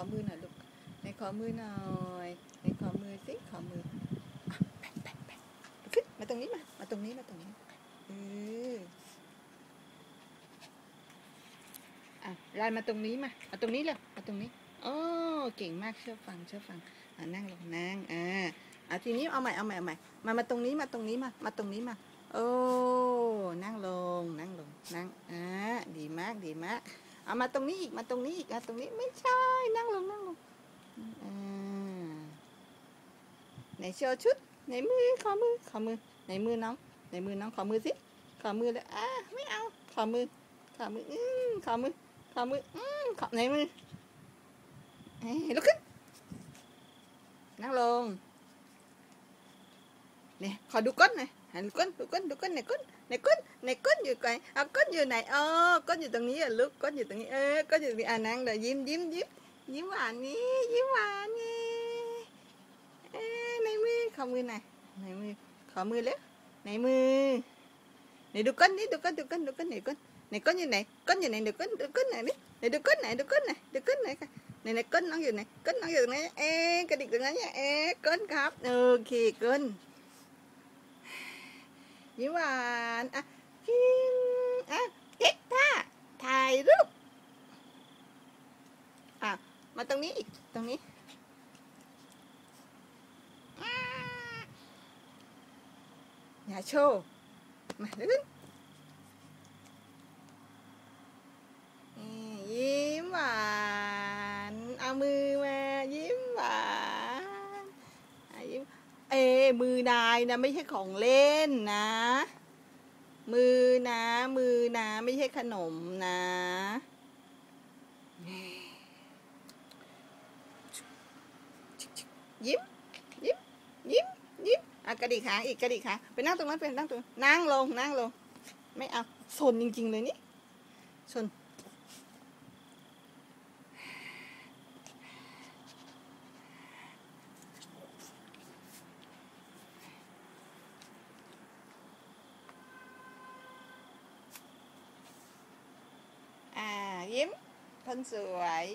อมือหน่อยลูกไหนขอมือหน่อยไหนขอมือสิขอมือแปะแปะแปะขึ้นมาตรงนี้มา มาตรงนี้มาตรงนี้เอออะไล่มาตรงนี้มาเอาตรงนี้เลยเอาตรงนี้โอ้เก่งมากเชื่อฟังเชื่อฟังอะนั่งลงนั่งอ่าอะทีนี้เอาใหม่เอาใหม่เอาใหม่มามาตรงนี้มาตรงนี้มามาตรงนี้มาโอ้นั่งลงนั่งลงนั่งอ่าดีมากดีมาก เอามาตรงนี้อีกมาตรงนี้อีกอะตรงนี้ไม่ใช่ นั่งลงนั่งลงไหนโชว์ชุดไหนมือขอมือขอมือไหนมือน้องไหนมือน้องขอมือสิขอมือเลยอะไม่เอาขอมือขอมืออืมขอมือขอมืออืมขอไหนมือเอ้ลุกขึ้นนั่งลงเนี่ยขอดูก้นหน่อย หันก้นดูก้นดูก้นไหนก้น ไหนก้นไหนก้นอยู่ไกลเอาก้นอยู่ไหนอ๋อก้นอยู่ตรงนี้อ่ะลูกก้นอยู่ตรงนี้เออก้นอยู่ตรงนี้อ่ะนั่งเดี๋ยวยิ้มยิ้มยิ้มยิ้มหวานนี่ยิ้มหวานนี่เอ้ยในมือขอมือหน่อยในมือขอมือเร็วในมือไหนดูก้นนี่ดูก้นดูก้นดูก้นไหนก้นไหนก้นอยู่ไหนก้นอยู่ไหนดูก้นดูก้นไหนนี่ไหนดูก้นไหนดูก้นไหนดูก้นไหนค่ะไหนไหนก้นน้องอยู่ไหนก้นน้องอ ยู่ตรงไหนเอ๊ะกระดิกตรงนั้นเนี่ยเอ๊ะก้นครับโอเคก้น ยิ้มหวานอ่ะยิ้มอ่ะเก๊กท่าถ่ายรูปอ่ะมาตรงนี้อีกตรงนี้อ่าอย่าโชว์มาเดี๋ยวขึ้นนี่ยิ้มหวานเอามือมายิ้มหวานอ่ะยิ้ม เอ้มือนายนะ ไม่ใช่ของเล่นนะ มือนะ มือนะ ไม่ใช่ขนมนะยิ้มยิ้มยิ้มยิ้มอะกระดิกหาอีกกระดิกหาไปนั่งตรงนั้นไปนั่งตรงนั้นนั่งลงนั่งลง ไม่เอาสนจริง ๆ เลยนี่สน 喷水来，